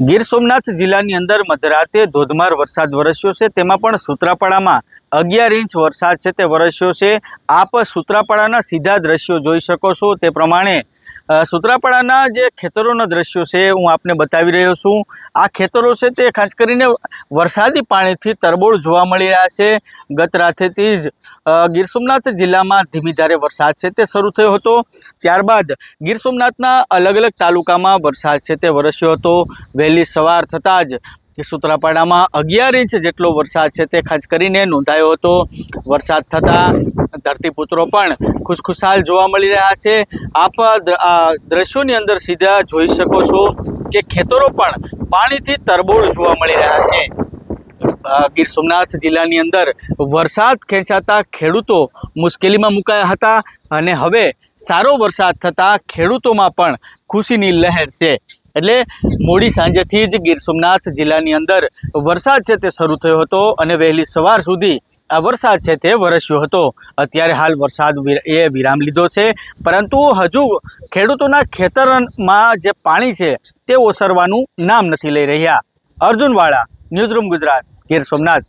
ગીર સોમનાથ જિલ્લાની અંદર મધરાતે ધોધમાર વરસાદ વરસ્યો છે. તેમાં પણ સૂત્રાપાડામાં અગિયાર ઇંચ વરસાદ છે તે વરસ્યો છે. આપ સૂત્રાપાડાના સીધા દ્રશ્યો જોઈ શકો છો. તે પ્રમાણે સૂત્રાપાડાના જે ખેતરોના દ્રશ્યો છે હું આપને બતાવી રહ્યો છું. આ ખેતરો છે તે ખાસ કરીને વરસાદી પાણીથી તરબોળ જોવા મળી રહ્યા છે. ગત રાતેથી જ ગીર સોમનાથ જિલ્લામાં ધીમી ધારે વરસાદ છે તે શરૂ થયો હતો. ત્યારબાદ ગીર સોમનાથના અલગ અલગ તાલુકામાં વરસાદ છે તે વરસ્યો હતો. વહેલી સવાર થતાં જ કે સુત્રાપાડામાં અગિયાર ઇંચ જેટલો વરસાદ છે તે ખાસ કરીને નોંધાયો હતો. વરસાદ થતાં ધરતીપુત્રો પણ ખુશખુશાલ જોવા મળી રહ્યા છે. આપ દ્રશ્યોની અંદર સીધા જોઈ શકો છો કે ખેતરો પણ પાણીથી તરબોળ જોવા મળી રહ્યા છે. ગીર સોમનાથ જિલ્લાની અંદર વરસાદ ખેંચાતા ખેડૂતો મુશ્કેલીમાં મુકાયા હતા અને હવે સારો વરસાદ થતાં ખેડૂતોમાં પણ ખુશીની લહેર છે. એટલે મોડી સાંજેથી જ ગીર સોમનાથ જિલ્લાની અંદર વરસાદ છે તે શરૂ થયો હતો અને વહેલી સવાર સુધી આ વરસાદ છે તે વરસ્યો હતો. અત્યારે હાલ વરસાદ વિર- એ વિરામ લીધો છે. પરંતુ હજુ ખેડૂતોના ખેતરમાં જે પાણી છે તે ઓસરવાનું નામ નથી લઈ રહ્યા. અર્જુનવાળા ન્યૂઝરૂમ ગુજરાત, ગીર સોમનાથ.